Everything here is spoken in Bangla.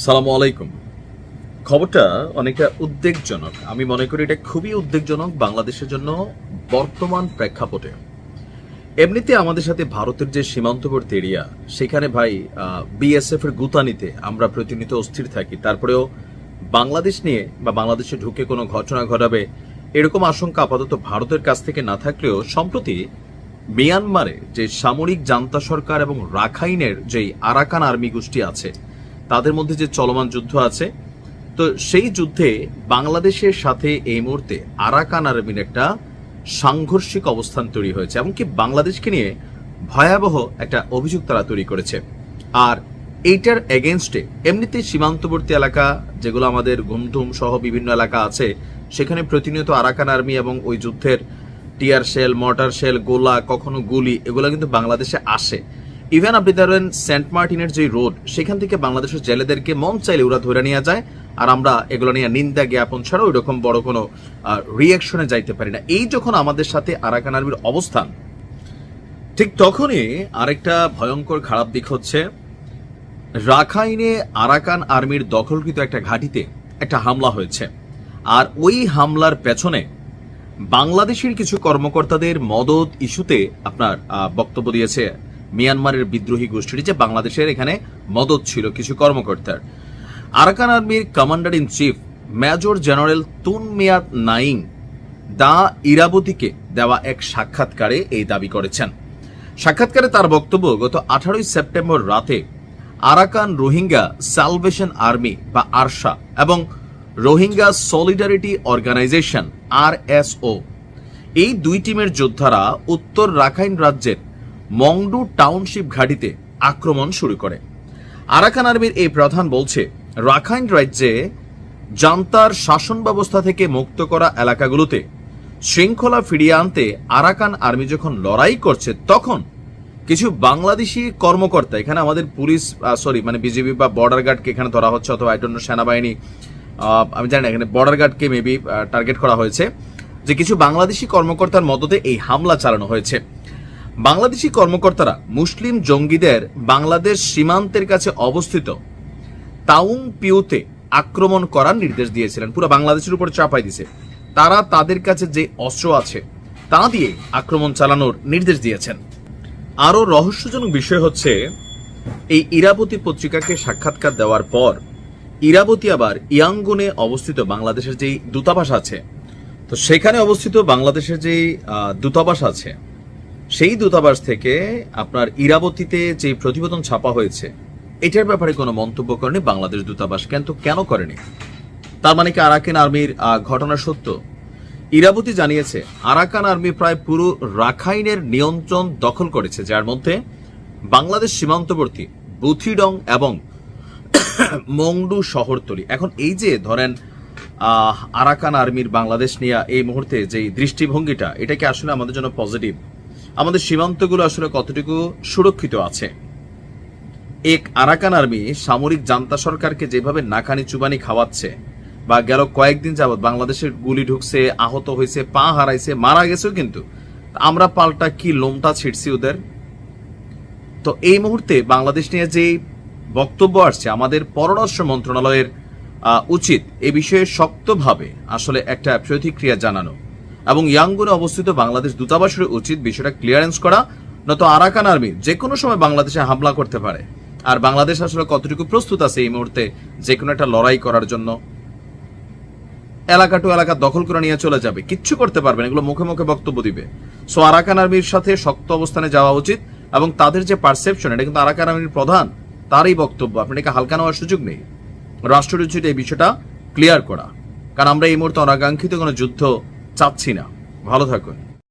সালামু আলাইকুম। খবরটা অনেকটা উদ্বেগজনক। আমি মনে করি এটা খুবই উদ্বেগজনক বাংলাদেশের জন্য বর্তমান প্রেক্ষাপটে। এমনিতে আমাদের সাথে ভারতের যে সীমান্তবর্তী এরিয়া, সেখানে ভাই বিএসএফ এর গুতানিতে আমরা প্রতিনিয়ত অস্থির থাকি। তারপরেও বাংলাদেশ নিয়ে বা বাংলাদেশে ঢুকে কোনো ঘটনা ঘটাবে এরকম আশঙ্কা আপাতত ভারতের কাছ থেকে না থাকলেও সম্প্রতি মিয়ানমারে যে সামরিক জান্তা সরকার এবং রাখাইনের যেই আরাকান আর্মি গোষ্ঠী আছে তাদের মধ্যে যে চলমান যুদ্ধ আছে। তো সেই যুদ্ধে বাংলাদেশের সাথে এই মুহূর্তে আরাকান আর্মির একটা সাংঘর্ষিক অবস্থান তৈরি হয়েছে এমনকি বাংলাদেশকে নিয়ে ভয়াবহ একটা অভিযোগ তারা তৈরি করেছে। আর এইটার এগেনস্টে এমনিতে সীমান্তবর্তী এলাকা, যেগুলো আমাদের গুমধুম সহ বিভিন্ন এলাকা আছে, সেখানে প্রতিনিয়ত আরাকান আর্মি এবং ওই যুদ্ধের টিয়ার শেল, মর্টার শেল, গোলা, কখনো গুলি, এগুলো কিন্তু বাংলাদেশে আসে। ইভেন আপনি ধরেন সেন্ট মার্টিনের যে রোড, সেখান থেকে বাংলাদেশের জেলেদেরকে মন চাইলে ওরা ধরে নিয়ে যায়, আর আমরা এগুলো নিয়ে নিন্দা জ্ঞাপন ছাড়াও ওইরকম বড় কোনো রিয়াকশনে যাইতে পারি না। এই যখন আমাদের সাথে আরাকান আর্মির অবস্থান, ঠিক তখনই আরেকটা ভয়ঙ্কর খারাপ দিক হচ্ছে, রাখাইনে আরাকান আর্মির দখলকৃত একটা ঘাঁটিতে একটা হামলা হয়েছে। আর ওই হামলার পেছনে বাংলাদেশের কিছু কর্মকর্তাদের মদত ইস্যুতে আপনার বক্তব্য দিয়েছে মিয়ানমারের বিদ্রোহী গোষ্ঠীটি যে বাংলাদেশের এখানে মদত ছিল কিছু কর্মকর্তার। আরাকান আর্মির commander in chief major general Tun Myat Naing the ইরাবতীকে দেওয়া এক সাক্ষাৎকারে এই দাবি করেছেন। সাক্ষাৎকারে তার বক্তব্য, গত আঠারোই সেপ্টেম্বর রাতে আরাকান রোহিঙ্গা সালভেশন আর্মি বা আরশা এবং রোহিঙ্গা সলিডারিটি অর্গানাইজেশন আর এই দুই টিমের যোদ্ধারা উত্তর রাখাইন রাজ্যের মংডু টাউনশিপ ঘাঁটিতে আক্রমণ শুরু করে। আরাকান আর্মির এই প্রধান বলছে, রাখাইন রাজ্যে জান্তার শাসন ব্যবস্থা থেকে মুক্ত করা এলাকাগুলোতে শৃঙ্খলা ফিরিয়ে আনতে আরাকান আর্মি যখন লড়াই করছে, তখন কিছু বাংলাদেশি কর্মকর্তা, এখানে আমাদের পুলিশ সরি মানে বিজেপি বা বর্ডার গার্ডকে এখানে ধরা হচ্ছে অথবা আইটন্য সেনাবাহিনী আমি জানি না, এখানে বর্ডার গার্ডকে মেবি টার্গেট করা হয়েছে, যে কিছু বাংলাদেশি কর্মকর্তার মদতে এই হামলা চালানো হয়েছে। বাংলাদেশি কর্মকর্তারা মুসলিম জঙ্গিদের বাংলাদেশ সীমান্তের কাছে অবস্থিত তাউং পিউতে আক্রমণ করার নির্দেশ দিয়েছিলেন। পুরো বাংলাদেশের উপর চাপাই দিছে। তারা তাদের কাছে যে অস্ত্র আছে, তা দিয়ে আক্রমণ চালানোর নির্দেশ দিয়েছেন। আরও রহস্যজনক বিষয় হচ্ছে, এই ইরাবতী পত্রিকাকে সাক্ষাৎকার দেওয়ার পর ইরাবতী আবার ইয়াঙ্গুনে অবস্থিত বাংলাদেশের যেই দূতাবাস আছে, তো সেখানে অবস্থিত বাংলাদেশের যেই দূতাবাস আছে সেই দূতাবাস থেকে আপনার ইরাবতীতে যে প্রতিবেদন ছাপা হয়েছে, এটার ব্যাপারে কোনো মন্তব্য করেনি বাংলাদেশ দূতাবাস? কিন্তু কেন করেনি? তার মানে কি আরাকান আর্মির ঘটনা সত্য? ইরাবতী জানিয়েছে, আরাকান আর্মি প্রায় পুরো রাখাইনের নিয়ন্ত্রণ দখল করেছে, যার মধ্যে বাংলাদেশ সীমান্তবর্তী বুথিডং এবং মংডু শহরতলি। এখন এই যে ধরেন আরাকান আর্মির বাংলাদেশ নিয়ে এই মুহূর্তে যে দৃষ্টিভঙ্গিটা, এটা কি আসলে আমাদের জন্য পজিটিভ আমাদের সীমান্তগুলো আসলে কতটুকু সুরক্ষিত আছে? এক আরাকান আর্মি সামরিক জান্তা সরকারকে যেভাবে নাকানি চুবানি খাওয়াচ্ছে, বা গেল কয়েকদিন যাবৎ বাংলাদেশের গুলি ঢুকছে, আহত হয়েছে, পা হারাইছে, মারা গেছেও কিন্তু। আমরা পাল্টা কি লোমটা ছিটছি ওদের? তো এই মুহূর্তে বাংলাদেশ নিয়ে যে বক্তব্য আসছে, আমাদের পররাষ্ট্র মন্ত্রণালয়ের উচিত এ বিষয়ে শক্তভাবে আসলে একটা প্রতিক্রিয়া জানানো। এবং ইয়াঙ্গুনে অবস্থিত বাংলাদেশ দূতাবাসের উচিত বিষয়টা ক্লিয়ারেন্স করা, নয়তো আরাকান আর্মি যে কোনো সময় বাংলাদেশে হামলা করতে পারে। আর বাংলাদেশ আসলে কতটুকু প্রস্তুত আছে এই মুহূর্তে যে কোনো একটা লড়াই করার জন্য? এলাকা টু এলাকা দখল করে নিয়ে চলে যাবে, কিচ্ছু করতে পারবে না, এগুলো মুখে মুখে বক্তব্য দিবে। সো আরাকান আর্মির সাথে শক্ত অবস্থানে যাওয়া উচিত এবং তাদের যে পারসেপশন এটা কিন্তু আরাকান আর্মির প্রধান, তারই বক্তব্য। আপনি এটাকে হালকা নেওয়ার সুযোগ নেই। রাষ্ট্রের উচিত এই বিষয়টা ক্লিয়ার করা। কারণ আমরা এই মুহূর্তে অনাকাঙ্ক্ষিত কোনো যুদ্ধ চাচ্ছি না। ভালো থাকুন।